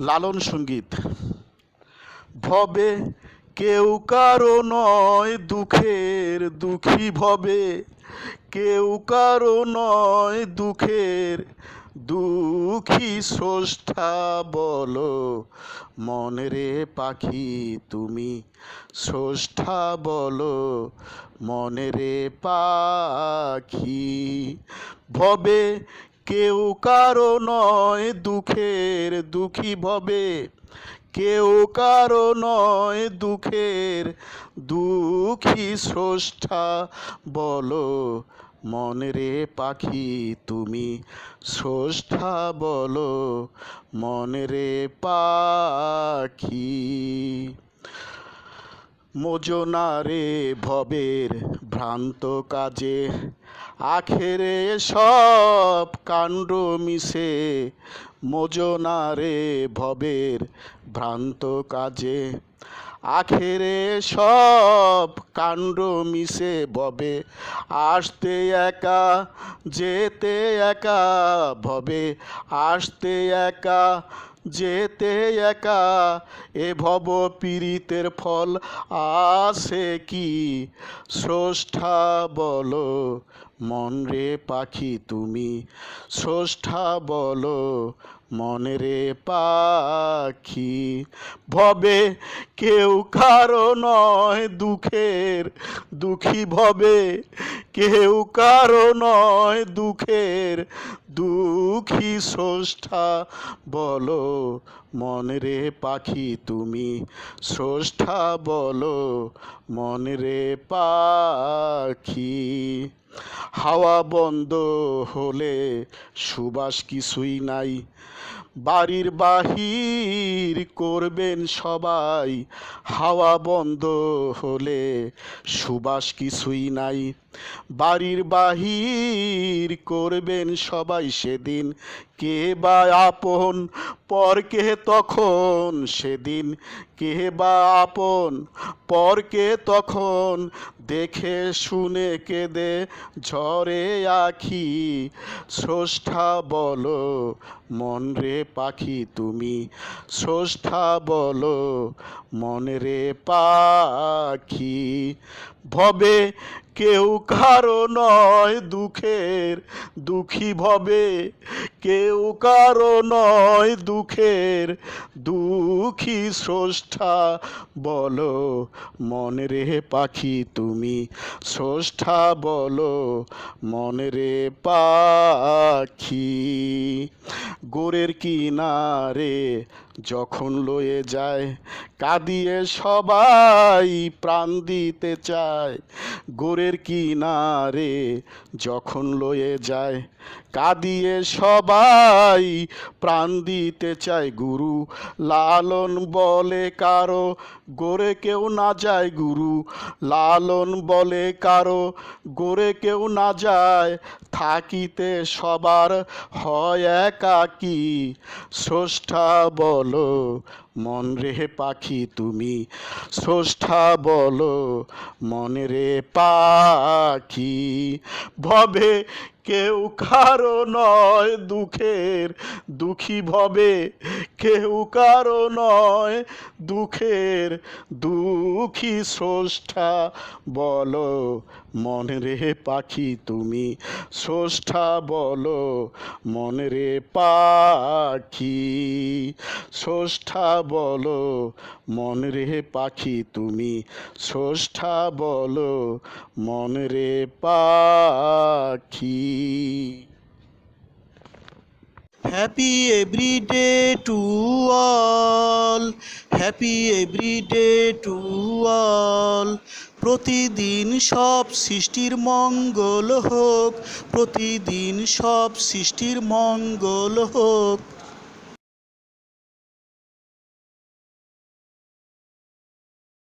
লালন সংগীত। ভবে কেউ কারও নয় দুঃখের, দুঃখী ভবে কেউ কারও নয় দুঃখের, দুঃখী স্রষ্টা বলো মনরে পাখি তুমি স্রষ্টা বলো মনরে পাখি। ভবে কেউ কারও নয় দুঃখের দুঃখী ভবে। কেউ কারও নয় দুঃখের দুঃখী স্রষ্টা। বলো, মনরে পাখি তুমি। স্রষ্টা, বলো, মনরে পাখি। মোজনারে ভবের ভ্রান্ত কাজে। আখেরে সব কাণ্ড মিশে মোজনারে ভবের ভ্রান্ত কাজে। আখেরে সব কাণ্ড মিশে, ভবে আসতে একা, যেতে একা, ভবে আসতে একা যেতে একা এ ভব পীড়িতের ফল আসে কি? স্রষ্টা বলো মন রে পাখি তুমি, স্রষ্টা বলো মনে রে পাখি। ভবে কেউ কারও নয় দুঃখের, দুঃখী ভবে কেউ কারও নয় দুঃখের, দুঃখী স্রষ্টা বলো মনে রে পাখি তুমি, স্রষ্টা বলো মনে রে পাখি। হাওয়া বন্ধ হলে সুবাস কিছুই নাই। বাড়ির বাহির করবেন সবাই, হাওয়া বন্ধ হলে সুবাস কিছুই নাই। বাড়ির বাহির করবেন সবাই, সেদিন কে বা আপন পরকে তখন সেদিন কে বা আপন পরকে তখন দেখে শুনে কেঁদে ঝরে আখি। স্রষ্টা বলো, মন রে পাখি তুমি, স্রষ্টা বলো, মন রে পাখি। ভবে কেউ কারও নয় দুঃখের দুঃখী ভবে। কেউ কারও নয় দুঃখের দুঃখী স্রষ্টা। বলো মনে রে পাখি তুমি। স্রষ্টা, বলো মনে রে পাখি। গোরের কিনারে যখন লয়ে যায়, কাঁদিয়ে সবাই প্রাণ দিতে চায়। গোরের কিনারে যখন লয়ে যায়, কাঁদিয়ে সবাই প্রাণ দিতে চায়। গুরু লালন বলে কারও, গোরে কেউ না যায় গুরু। লালন বলে কারও, গোরে কেউ না যায়। থাকিতে সবার হয় একাকি। স্রষ্টা বলো Hello. মন রে পাখি তুমি, স্রষ্টা বলো মনে রে পাখি। ভবে কেউ কারও নয় দুঃখের, দুঃখী ভবে কেউ কারও নয় দুঃখের, দুঃখী স্রষ্টা বলো মনে রে পাখি তুমি, স্রষ্টা বলো মনে রে পাখি। স্রষ্টা বলো, মন রে পাখি তুমি, স্রষ্টা বলো, মন রে পাখি। Happy everyday to all happy everyday to all প্রতিদিন সব সৃষ্টির মঙ্গল হোক, প্রতিদিন সব সৃষ্টির মঙ্গল হোক।